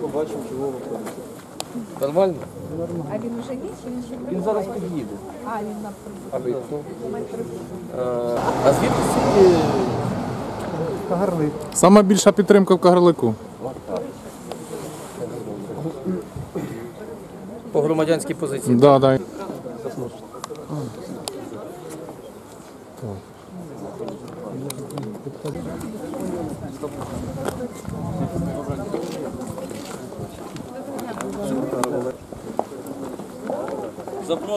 побачимо чого виходить. Нормально? А він вже є чи він ще Він зараз під'їде. А, він на А ви хто? Е, А звідки стільки Кагарлик. Сама більша підтримка в Кагарлику. по громадянській позиції? Да, да.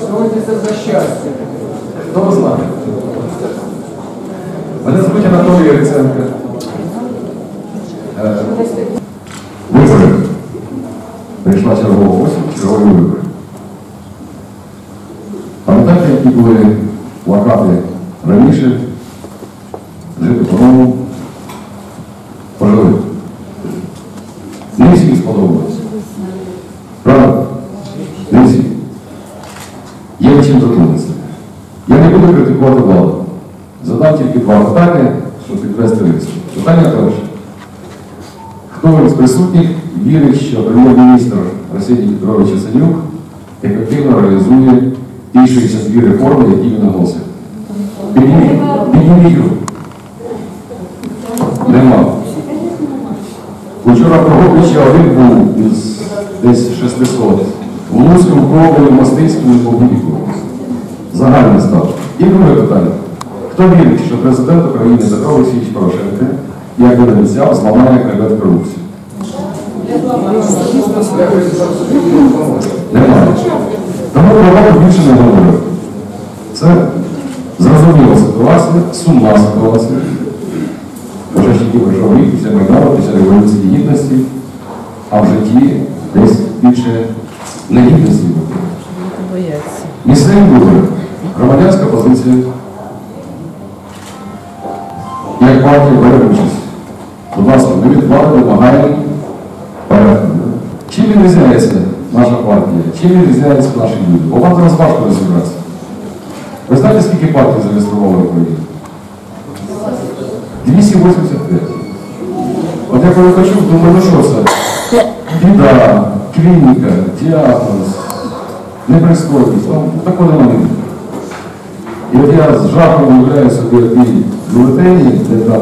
Сьогодні це за щастя. Хто знає? Мене звуть Анатолій Яценко. Е, Вибори. Прийшла чергова осінь, чергові вибори. Пам'ятаєте, які були плакати раніше? Жити по-новому. Пожили. Не всім сподобалось. Правда? Не всім. Є чим торкнутися. Я не буду критикувати владу. Задам тільки два питання, щоб підвести риск. Питання перше. Хто із присутніх вірить, що прем'єр-міністр Арсеній Петрович Яценюк ефективно реалізує ті 62 реформи, які він оголосив? Підніміть, руку. Нема. Учора Прокопича один був із десь 600. В Луцькому, Ковалі, Мостицькому і Побудіку. Загальний став. І друге питання. Хто вірить, що президент України Петро Олексійович Порошенко, як він обіцяв, зламає хребет корупції? Немає. Тому про владу більше не говорю. Це зрозуміла ситуація, сумна ситуація. Вже ще тільки пройшов рік після Майдану, після Революції Гідності, а в житті десь більше негідності. Місцеві вибори. Громадянська позиція. Як партія бере. Будь ласка, ми від влади вимагаємо порядку. Чим відрізняється наша партія? Чим відрізняється наші люди? Бо вам зараз важко розібратися. Ви знаєте, скільки партій зареєстровано в Україні? 285. От я коли почув, думаю, ну що це? Біда, клініка, діагноз, непристойність. Ну, такого немає. І от я з жахом уявляю собі ті бюлетені, де там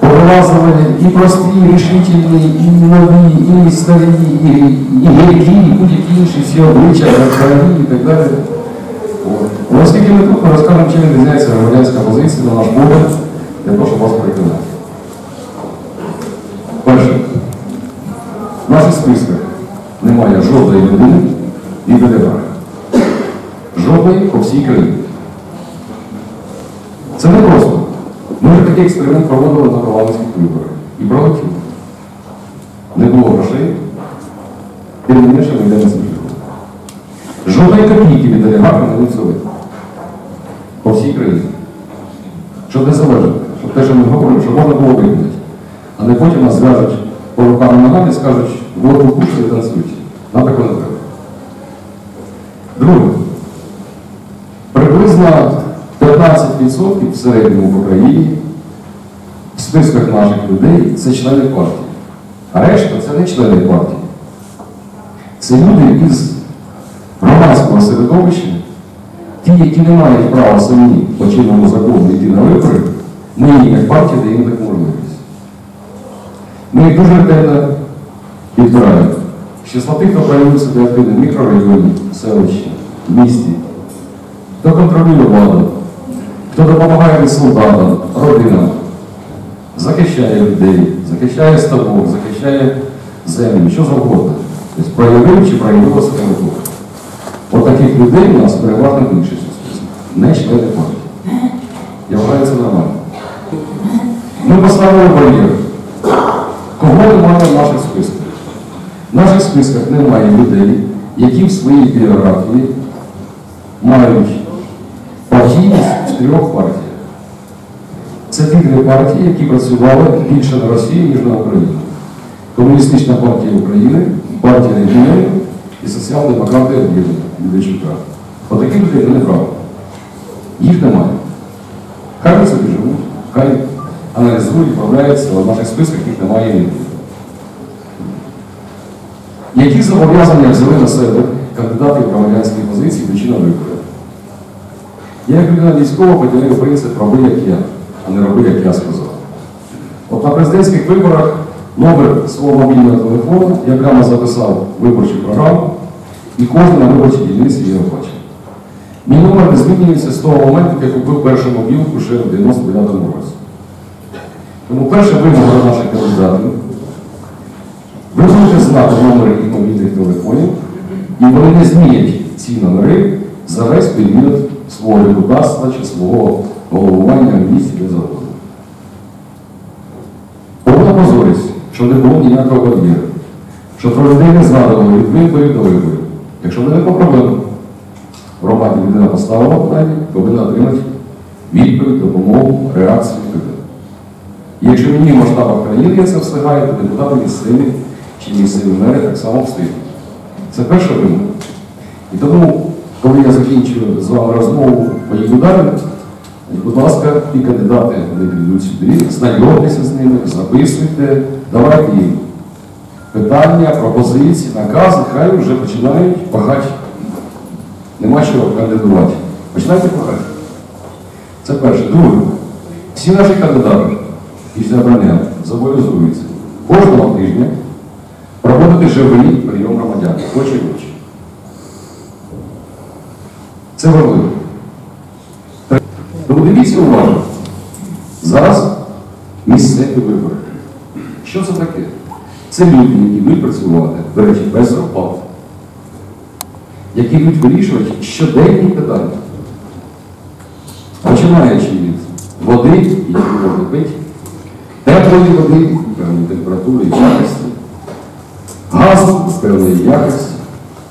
повилазили і прості, і рішительні, і нові, і старі, і, і гіркі, і будь-які інші всі обличчя, і так далі. От. Оскільки ми тут, розкажемо, чим відрізняється громадянська позиція на наш погляд, того, щоб вас переконати. Перше, в наших списках немає жодної людини від ДДР. Жодної по всій країні. Це не просто. Ми вже такий експеримент проводили на парламентських виборах. І пролетів. Не було грошей, Тим не менше ми йдемо цим шляхом. Жодної копійки від олігарха не взяли. По всій країні. Щоб не залежати. Щоб те, що ми говоримо, щоб можна було виконати. А не потім нас зв'яжуть по рукам і ногам і скажуть, ви кушали, танцюйте. Нам такого не треба. Друге. Приблизно 15% в середньому в Україні в списках наших людей це члени партії. А решта це не члени партії. Це люди із громадського середовища, ті, які не мають права самі по чинному закону йти на вибори, ми як партія даємо таку можливість. Ми дуже ретельно підбираємо. Числа тих, хто проявив себе активно в мікрорайоні, селищі, місті, хто контролює владу, хто допомагає солдатам, родинам, захищає людей, захищає ставок, захищає землю, що завгодно. Тобто проявив чи проявила себе тут. От таких людей у нас переважно більшість списку. Не члени партії. Я вважаю це нормально. Ми поставили бар'єр. Кого немає в наших списках? В наших списках немає людей, які в своїй біографії мають трьох партіях. Це ті дві партії, які працювали більше на Росії, ніж на Україну. Комуністична партія України, партія регіонів і соціал-демократи об'єднання Медведчука. Отаких людей не брали. Їх немає. Хай собі живуть, хай аналізують, вправляються, але в наших списках їх немає ні. Які зобов'язання взяли на себе кандидати в громадянські позиції причина виборів? Я як людина військова поділив принцип роби, як я, а не роби, як я сказав. От на президентських виборах номер свого мобільного телефону я прямо записав виборчу програму, і кожен на виборчій дільниці його бачив. Мій номер не змінюється з того моменту, як я купив першу мобілку ще в 99-му році. Тому перша вимога наших кандидатів. Ви будете знати номери їх мобільних телефонів, і вони не змінять ці номери за весь період свого депутатства чи свого головування в місті де завгодно. Повна позорість, що не було ніякого бар'єру, що про людей не згадували від виборів до виборів. Якщо виникла проблема, в громаді людина поставила питання, повинна отримати відповідь, допомогу, реакцію. І якщо мені в масштабах країни це встигаю, то депутати місцеві чи місцеві мери так само встигнуть. Це перша вимога. І тому, коли я закінчую з вами розмову поїду далі, будь ласка, ті кандидати, вони прийдуть сюди, знайомтеся з ними, записуйте, давайте їм питання, пропозиції, накази, хай вже починають пахати. Нема чого кандидувати. Починайте пахати. Це перше. Друге. Всі наші кандидати після обрання зобов'язуються кожного тижня проводити живий прийом громадян. Очі в очі. Це важливо. Тому дивіться уважно. Зараз місцеві вибори. Що це таке? Це люди, які будуть працювати, до речі, без зарплат, які будуть вирішувати щоденні питання. Починаючи від води, яку можна пити, теплої води, певної температури і якості, газу певної якості,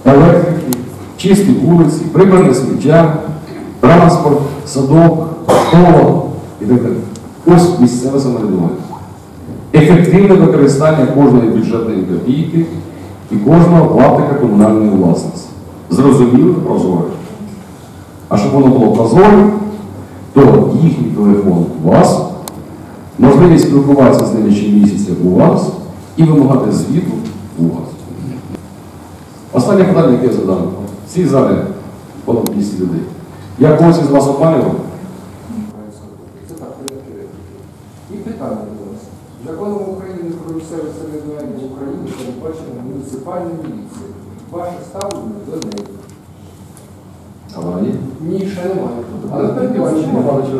електрики, чисті вулиці, прибране сміття, транспорт, садок, школа і так далі. Ось місцеве самоврядування. Ефективне використання кожної бюджетної копійки і кожного платника комунальної власності. Зрозуміло та прозоро. А щоб воно було прозоро, то їхній телефон у вас, можливість спілкуватися з ними щомісяця у вас і вимагати звіту у вас. Останнє питання, яке я задам. Цій залі понад 200 людей. Я когось із вас опалював? Це так, порядки. І питання до вас. Законом України про місцеве самоврядування в Україні передбачена муніципальна міліція. Ваше ставлення до неї. Аварії? Ні, ще немає. Але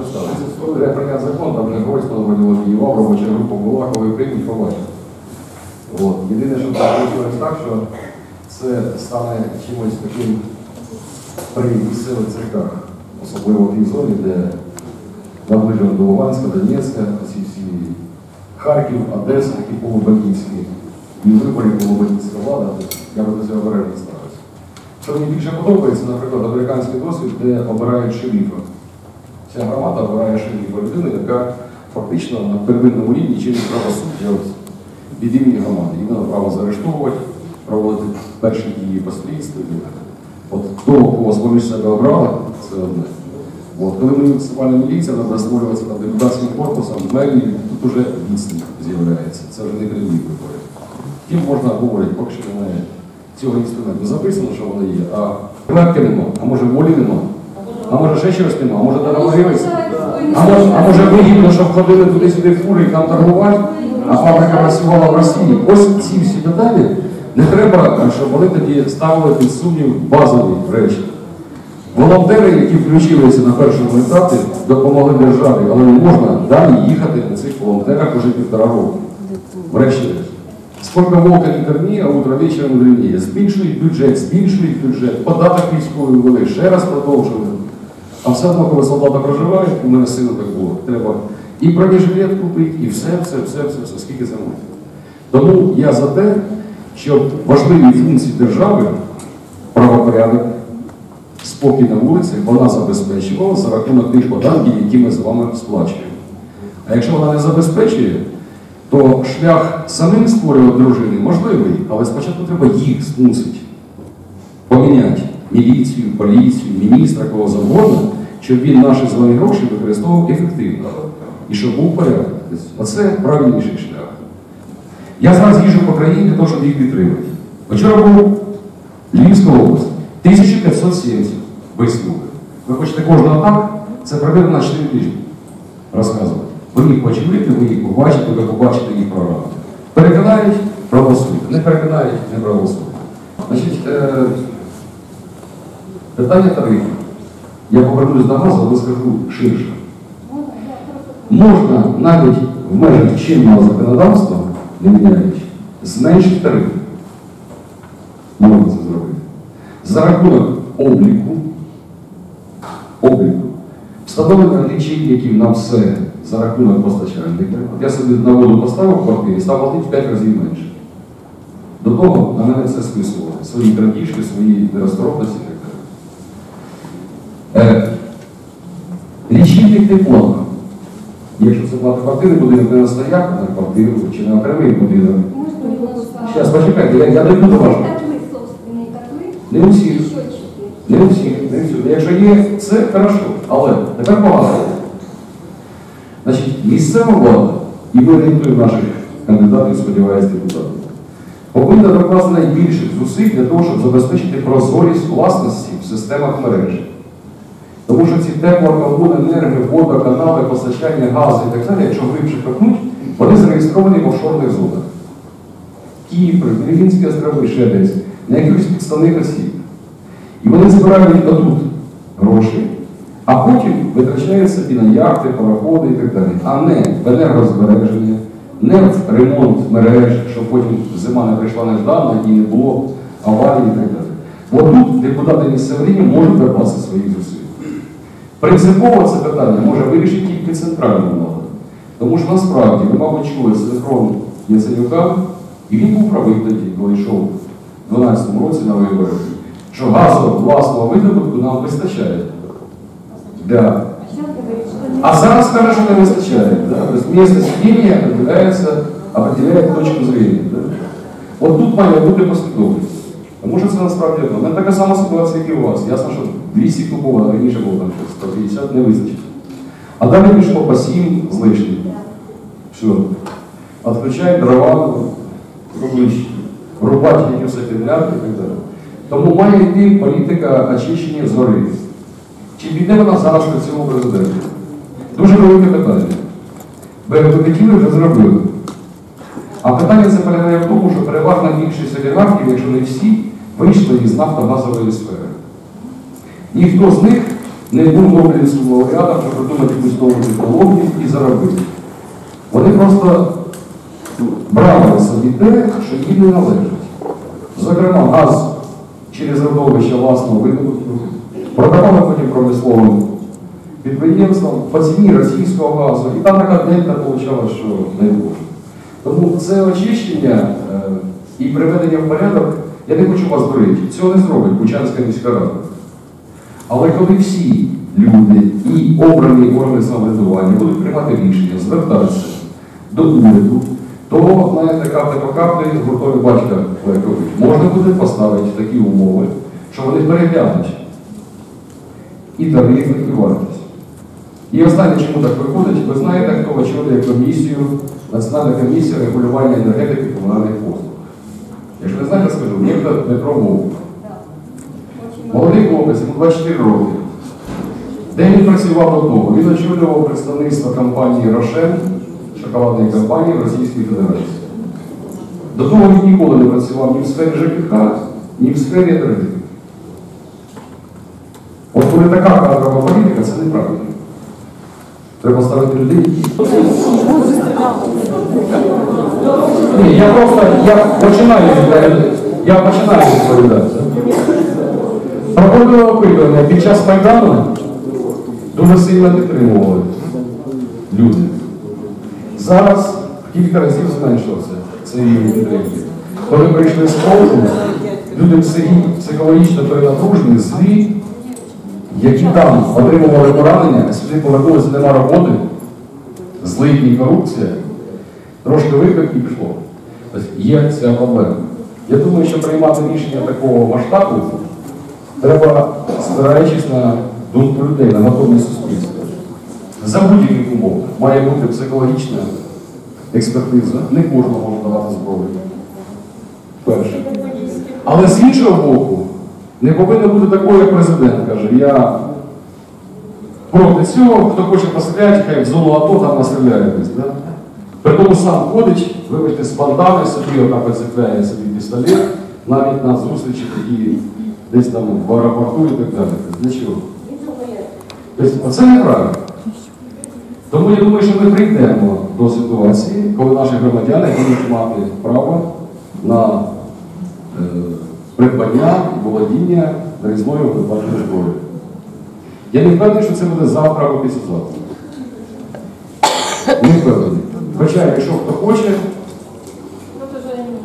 ставиться. Треба прийняти закон, там вже Гройсман вроді воював, робоча група була, коли приймуть, побачимо. От. Єдине, що так вийшло так, що це стане чимось таким при місцевих церквах, особливо в тій зоні, де наближено до Луганська, Донецька, ці всі Харків, Одеса, такі полубандитські і виборі була влада, я би до цього обережно ставився. Що мені більше подобається, наприклад, американський досвід, де обирають шерифа. Ця громада обирає шерифа людину, яка фактично на первинному рівні через правосуддя від імені громади. Їм треба право заарештовувати, проводити перші дії по слідству. От того, кого з себе обрали, це одне. От, коли муніципальна міліція треба створюватися там депутатським корпусом, мерії, тут уже відстань з'являється. Це вже не керівник виходить. Тим можна говорити, поки що немає цього інструменту. Записано, що воно є, а клепки нема, а може волі нема, а може ще щось нема, а може договорилися. А може, а може вигідно, щоб ходили туди-сюди фури і там торгувати, а фабрика працювала в Росії. Ось ці всі деталі не треба, щоб вони тоді ставили під сумнів базові речі. Волонтери, які включилися на першому етапі, допомогли державі, але не можна далі їхати на цих волонтерах уже півтора року. Врешті. Сколько волка не корми, а утро вечером древнее. Збільшують бюджет, збільшують бюджет, податок військовий ввели, ще раз продовжуємо. А все одно, коли солдати проживають, у мене сина так було, треба і бронежилет купити, і все, все, все, все, все, скільки може. Тому я за те, щоб важливі функції держави, правопорядок, спокій на вулиці, вона забезпечувала за рахунок тих податків, які ми з вами сплачуємо. А якщо вона не забезпечує, то шлях самим створювати дружини можливий, але спочатку треба їх змусити поміняти міліцію, поліцію, міністра, кого завгодно, щоб він наші з вами гроші використовував ефективно і щоб був порядок. Оце правильніший шлях. Я зараз їжджу по країні для того, щоб їх підтримати. Вчора був Львівська область, 1570 висновок. Ви хочете кожного так? Це примерно на 4 тижні розказувати. Ви їх почуєте, ви їх побачите, ви побачите їх програму. Переконають, проголосуйте. Не переконають, не проголосуйте. Значить, е, питання тарифів. Я повернусь до газу, але скажу ширше. Можна навіть в межах чинного законодавства, не міняючи, зменшити тарифи. Можна це зробити. За рахунок обліку, обліку, встановлення лічильників на все за рахунок постачальника. От я собі на воду поставив в квартирі, став платити в 5 разів менше. До того на мене це списувало. Свої крадіжки, свої нерозтропності і так далі. Е, Лічильник тепла. Якщо це плата квартири, будинок не на стояк, а на квартиру чи на окремий будинок. Зараз, почекайте, я, я дойду до вашого. Котлы, собственные котлы, Не у всіх. счетчики. Не у всіх, не всюди. Якщо є, це хорошо. Але тепер погано. Значить, місцева влада, і ми орієнтуємо наших кандидатів, сподіваюся, депутатів, повинна докласти найбільших зусиль для того, щоб забезпечити прозорість власності в системах мережі. Тому що ці теплокомуненерги, вода, канали, постачання газу і так далі, якщо глибше копнуть, вони зареєстровані в офшорних зонах. Кіпр, Пірігінські острови, ще десь, на якихось підставних осіб. І вони збирають отут гроші, а потім витрачають собі на яхти, пароходи і так далі, а не в енергозбереження, не в ремонт мереж, щоб потім зима не прийшла неждано і не було аварій і так далі. Бо тут депутати місцевого рівня можуть докласти своїх зусиль. Принципово це питання може вирішити тільки центральна влада. Тому що насправді, ви, мабуть, чули синхрон Яценюка, і він був правий тоді, коли йшов у 2012 році на вибори, що газу власного видобутку нам вистачає. Да. А зараз каже, що не вистачає. Да? Тобто місце сидіння определяється, определяє точку зрення. Да? От тут має бути послідовність. Що це насправді одно. Мене така сама ситуація, як і у вас. Ясно, що 200 кубов, раніше було там щось 150, не вистачить. А далі пішло по 7 з лишнім. Все. Отключають дрова, рублищі, рубати які все підряд і так далі. Тому має йти політика очищення згори. Чи піде вона зараз при цьому президенті? Дуже велике питання. Ви хотіли вже зробили. А питання це полягає в тому, що переважна більшість олігархів, якщо не всі, вийшли із нафтогазової сфери. Ніхто з них не був Нобелівським лауреатом, щоб придумати якусь нову технологію і заробити. Вони просто брали собі те, що їм не належить. Зокрема, газ через родовище власного видобутку, продавали потім промисловим підприємствам по ціні російського газу. І там така дельта вийшла, що не може. Тому це очищення е, і приведення в порядок, я не хочу вас дурити, цього не зробить Бучанська міська рада. Але коли всі люди і обрані органи самоврядування будуть приймати рішення, звертатися до уряду, то, знаєте, капли по каплі готові батька Лекович. Можна буде поставити такі умови, що вони переглянуть і тарифи, і вартість. І останнє, чому так виходить, ви знаєте, хто очолює комісію, Національна комісія регулювання енергетики комунальних послуг. Якщо не знаєте, скажу, ніхто Дмитро Вовк. Молодий хлопець, йому 24 роки. Де він працював до того? Він очолював представництво компанії Рошен, шоколадної компанії в Російській Федерації. До того він ніколи не працював ні в сфері ЖКХ, ні в сфері енергетики. От коли така кадрова політика, це неправильно. Треба ставити людей. Ні, я просто я починаю. Я починаю відповідати. Проходило опитування під час Майдану дуже сильно підтримували люди. Зараз кілька разів зменшився цей рівень підтримки. Коли прийшли з фронту, люди психологічно перенапружені, злі, які там отримували поранення, а сюди повернулися, нема роботи, злидні і корупція, трошки випив і пішло. Тобто є ця проблема. Я думаю, що приймати рішення такого масштабу треба, спираючись на думку людей, на готовність суспільства. За будь-яких умов має бути психологічна експертиза, не кожна може давати зброю. Перше. Але з іншого боку, не повинно бути такого, як президент каже, я проти цього, хто хоче постріляти, хай в зону АТО там настріляє десь. Да? При тому сам ходить, вибачте, спонтанно собі отак оцепляє собі пістолет, навіть на зустрічі такі десь там в аеропорту і так далі. Для чого? Тобто, Оце неправильно. Тому я думаю, що ми прийдемо до ситуації, коли наші громадяни будуть мати право на е, придбання, володіння нарізною випадкою зброї. Я не впевнений, що це буде завтра або післязавтра. Не впевнений. Хоча, якщо хто хоче,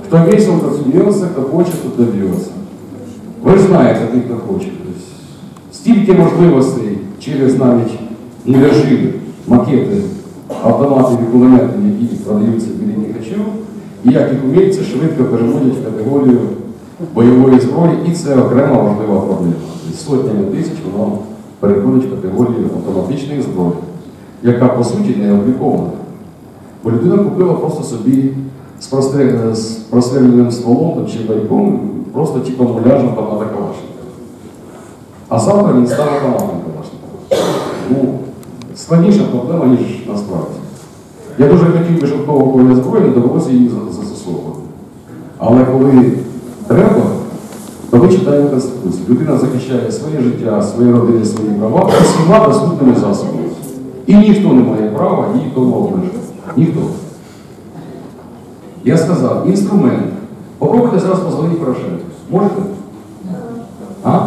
хто весело, смеется, хто хоче, тот доб'ється. Ви ж знаєте, тих, хто хоче. Тобто, Стільки можливостей через навіть нережими макети автоматів і кулеметів, які продаються біля Нікачів, і як їх умільці швидко переводять в категорію бойової зброї, і це окрема важлива проблема. Сотнями тисяч воно переходить в категорію автоматичної зброї, яка по суті не облікована. Бо людина купила просто собі з, прострел- стволом чи байком, просто типу муляжем там на. А завтра він стане автоматом Калашника. Ну, складніша проблема, ніж насправді. Я дуже хотів би, щоб того зброї, не довелося її застосовувати. Але коли треба, ми читаємо Конституцію. Людина захищає своє життя, свої родини, свої права всіма доступними засобами. І ніхто не має права її тому обмежити. Ніхто. Я сказав, інструмент. Попробуйте зараз позвонити Порошенку. Можете? А?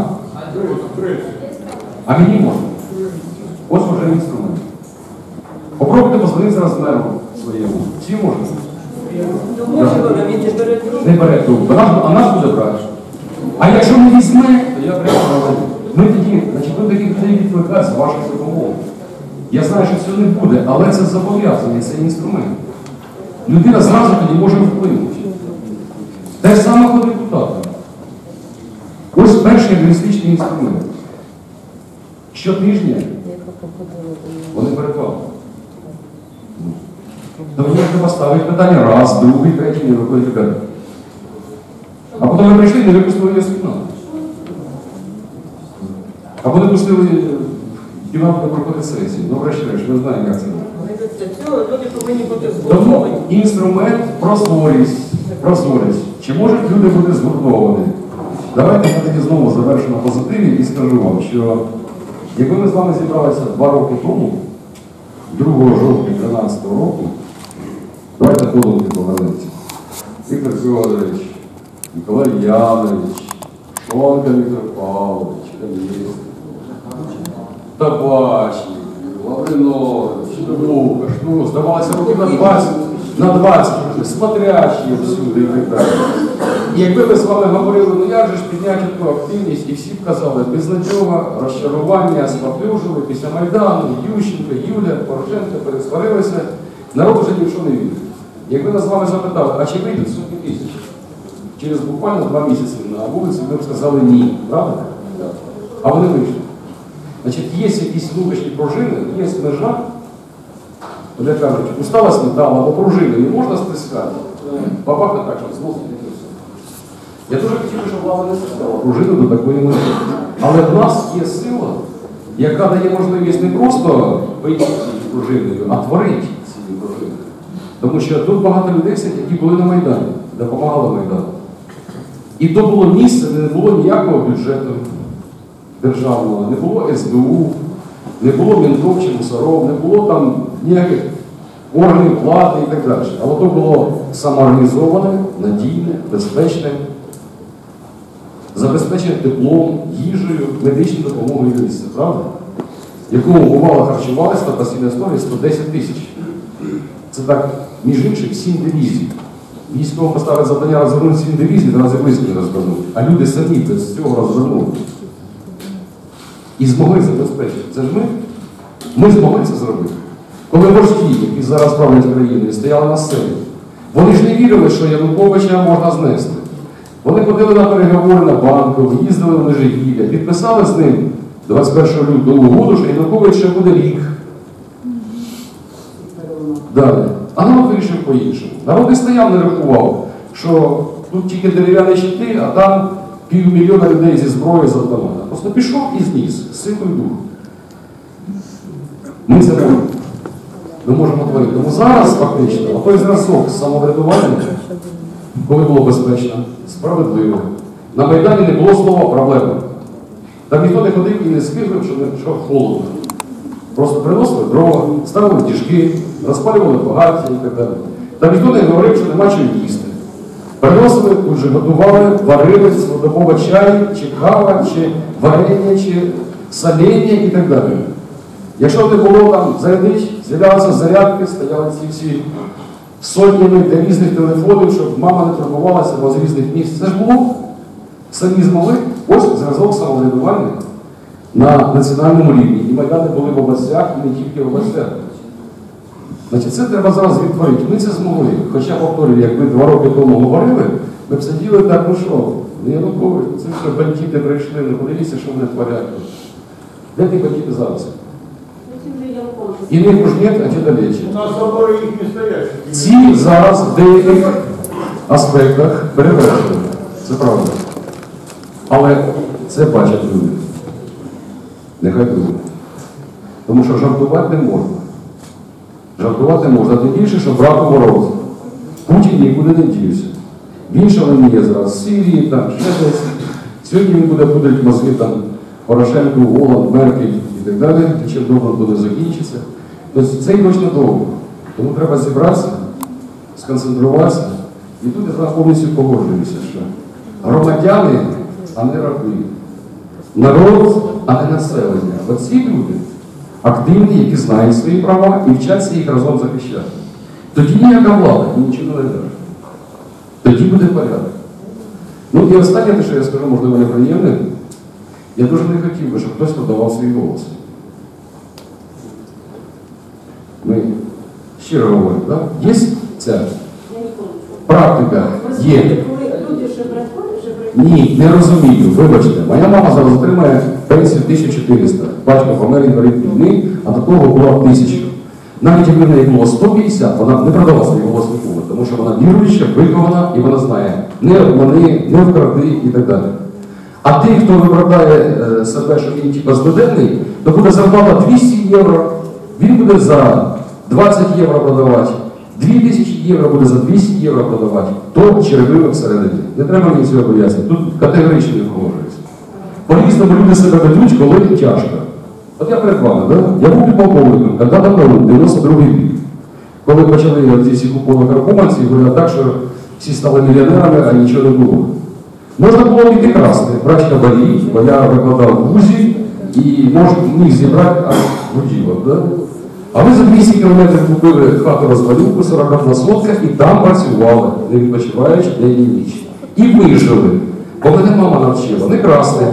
А мені можна. Ось вже інструмент. Попробуйте позвонити зараз меру своєму. Всі можуть. Не бере трубку. А наш буде брати. А якщо не візьме, то я прямо. Ми тоді, значить, ви таких людей відкликати з ваших допомог. Я знаю, що цього не буде, але це зобов'язання, це інструмент. Людина зразу тоді може вплинути. Те ж саме по депутатам. Ось перший реалістичний інструмент. Щотижня вони перед вами. То мені треба ставити питання раз, другий, третій, не виходить тепер. А потім ви прийшли і не випустили кімнати. Або не пустили на проходить сесії. Ну, врешті-решт, ми знаємо, як це буде. Цього люди повинні бути Тому згуртовані. інструмент прозорість, прозорість. Чи можуть люди бути згуртовані? Давайте я тоді знову завершу на позитиві і скажу вам, що якби ми з вами зібралися два роки тому, 2 жовтня 2013 року, давайте подумки повернемося. Віктор Федорович, Миколай Янович, Шонка Віктор Павлович, Кам'єст, Табачник, Лавринович, Лукаш, ну, здавалося, років на 20, на 20, смотрящі всюди і так далі. І якби ми з вами говорили, ну як же ж підняти ту активність, і всі б казали, безнадьога, розчарування, споплюжили після Майдану, Ющенко, Юля, Порошенко пересварилися, народ вже нічого не вірить. Якби нас з вами запитали, а чи вийдуть сотні тисяч? Через буквально два місяці на вулиці ми б сказали ні, правда? А вони вийшли. Значить, є якісь внутрішні пружини, є межа, як кажуть, усталость металу або пружини не можна стискати. Бабахне так, щоб і. Я дуже хотів, щоб влада не стискала пружину до такої межі. Але в нас є сила, яка дає можливість не просто вийти цією пружиною, а творити. Тому що тут багато людей, які були на Майдані, допомагали Майдану. І то було місце, де не було ніякого бюджету державного, не було СБУ, не було мінтов чи мусоров, не було там ніяких органів влади і так далі. Але то було самоорганізоване, надійне, безпечне, забезпечене теплом, їжею, медичною допомогою місце, правда? Якому бувало харчувалися на постійній основі 110 тисяч. Це так, між іншим, 7 дивізій. Військово поставить завдання розвернути 7 дивізій, два рази близько не розвернуть. А люди самі без цього розвернули. І змогли забезпечити. Це ж ми. Ми змогли це зробити. Коли вожді, які зараз правлять країною, стояли на сцені, вони ж не вірили, що Януковича можна знести. Вони ходили на переговори на банку, їздили в Межигір'я, підписали з ним 21 лютого угоду, що Янукович ще буде рік. Далі. А народ вирішив по-іншому. Народ не стояв, не рахував, що тут тільки дерев'яні щити, а там півмільйона людей зі зброєю з автомата. Просто пішов і зніс силою духу. Ми це можемо. Ми можемо творити. Тому зараз фактично той зразок самоврядування, коли було безпечно, справедливо. На Майдані не було слова проблеми. Там ніхто не ходив і не скиглив, що, не- що холодно. Просто приносили дрова, ставили тяжки, розпалювали багаття і так далі. Там ніхто не говорив, що нема чого їсти. Приносили, тут же готували, варили цілодобово чай, чи кава, чи варення, чи соління і так далі. Якщо не було там зарядич, з'являлися зарядки, стояли ці всі сотнями для різних телефонів, щоб мама не турбувалася, бо з різних місць. Це ж було. Самі змогли. Ось зразок самоврядування на національному рівні. І майдани були в областях, і не тільки в областях. Значить, це треба зараз відтворити. Ми це змогли. Хоча, повторюю, як ми два роки тому говорили, ми б сиділи так, ну що, не Янукович, це що бандити прийшли, ну подивіться, що вони творять. Де ті бандити зараз? І не уж нет, а не стоять. Ці зараз в деяких аспектах перевершені. Це правда. Але це бачать люди. Нехай думають. Тому що жартувати не можна. Жартувати можна тим більше, що брати мороз. Путін нікуди не дівся. Шаленіє є зараз з Сирії, там, ще десь. Сьогодні він буде пудрити мозги там Порошенку, Голланд, Меркель і так далі, і чим довго буде закінчиться. Тобто це й точно довго. Тому треба зібратися, сконцентруватися. І тут я повністю погоджуюся, що громадяни, а не раби. Народ, а не населення. Оці люди активні, які знають свої права і вчаться їх разом захищати. Тоді ніяка влада нічого не дасть. Тоді буде порядок. Ну і останнє, те, що я скажу, можливо, неприємне, я дуже не хотів би, щоб хтось подавав свій голос. Ми щиро говоримо, так? Є ця практика? Є. Коли люди жебракують, жебракують. Ні, не розумію. Вибачте, моя мама зараз отримує пенсію 1400. Батько помер інвалід війни, а до того була 1000. Навіть якби в неї було 150, вона б не продала свій голос ніколи, тому що вона віруюча, вихована і вона знає, не обмани, не вкради і так далі. А тих, хто виправдає е, себе, що він типа злиденний, то буде зарплата 200 євро, він буде за 20 євро продавати, 2000 євро буде за 200 євро продавати, то черевими всередині. Не треба мені цього пояснити. Тут категорично не погоджується. По-різному люди себе ведуть, коли тяжко. От я перед вами, да? я був підполковником, коли давно, 92-й рік. Коли почали ці всі купони каркоманці, говорили так, що всі стали мільйонерами, а нічого не було. Можна було піти красти, брати хабарі, бо я викладав в ВУЗі і міг зібрати воділок. Да? А ви за 200 кілометрів купили хату розвалюку, 40 на сотках і там працювали, не відпочиваючи день і ніч. і вижили. Бо мене мама навчила не красти.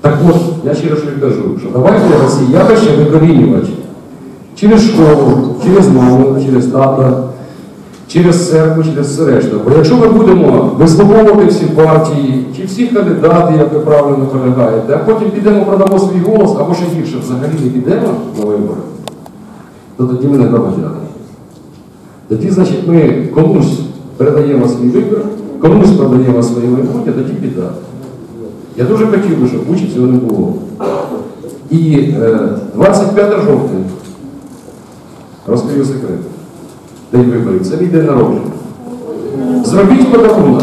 Так от, я ще раз кажу, що давайте росіяни ще викорінювати через школу, через маму, через тата, через церкву, через все решта. Бо якщо ми будемо вислововувати всі партії, чи всі кандидати, як ви правильно наполягаєте, а потім підемо продамо свій голос, або ще гірше, взагалі не підемо на вибори, то тоді ми не громадяни. Тоді, значить, ми комусь передаємо свій вибір, комусь передаємо своє майбутнє, тоді біда. Я дуже хотів би, щоб в цього не було. І е, 25 жовтня, розкрию секрет, день виборів, це мій день народження. Зробіть подарунок.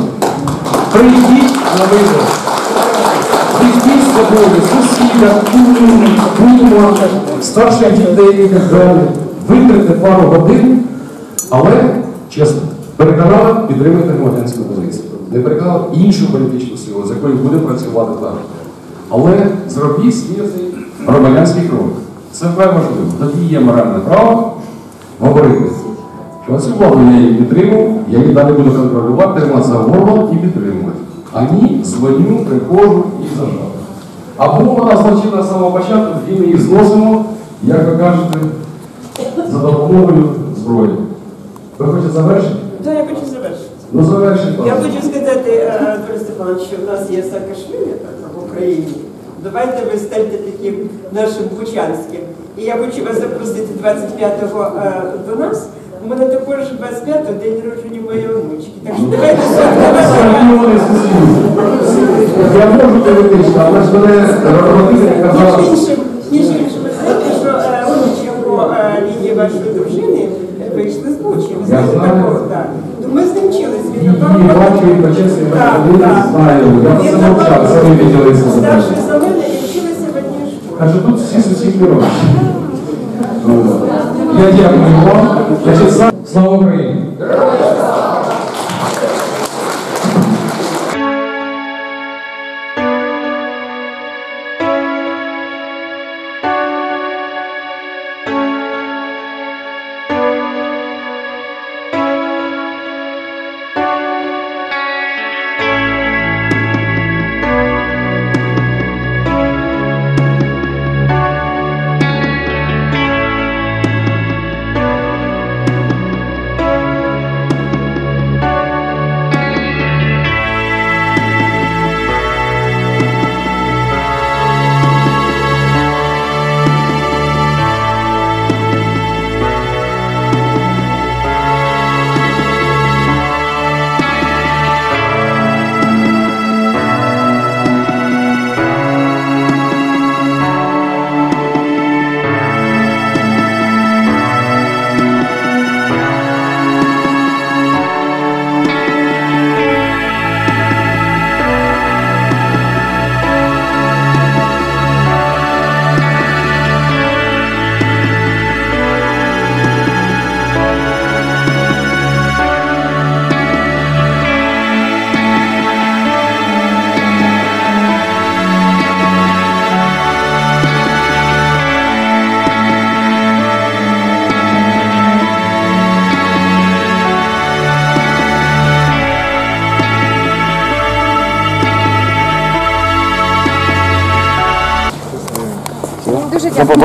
Прийдіть на вибори. Собою сусіда, куму, кума, старших дітей і так далі. Витримайте пару годин, але, чесно, переконали, підтримуйте громадянську позицію. Не переконали іншу політичну силу, з якою будемо працювати так. Але зробіть свій громадянський крок. Це вкрай важливо. Тоді є моральне право говорити, що цю владу я її підтримав, я її далі буду контролювати, тримати за горло і підтримувати. А ні, дзвоню, приходжу і зажав. Або вона злочинна з самого початку, тоді ми її зносимо, як ви кажете, за допомогою зброї. Ви хочете завершити? Да, я хочу завершити. Ну завершіть. Я хочу сказати, е, Анатолій Степанович, що в нас є Саакашвілі так, в Україні. Давайте ви станьте таким нашим бучанським. І я хочу вас запросити 25-го е, до нас. У мене також 25-го день народження моєї онучки. Так що давайте. Я можу теоретично, але ж мене родители Між казали, іншим, між іншим, ви знаєте, що е, онучка по е, лінії вашої дружини е, вийшли з Бучі. Ви знаєте знаю. такого? Так. То ми з ним вчились. Він напевно, бачу і почесно Так, я так. знаю. Я Він, мовчав, це ви виділи це. Старший за мене і вчилися в одній школі. Каже, тут всі сусідні родичі. Я дякую вам. Слава Україні!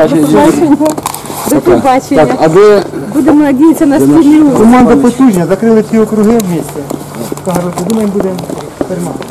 До побачення. До побачення. Так, а де Будемо надіятися на спільний успіх. Команда потужня, закрили ці округи в місті. Думаємо, буде перемагати.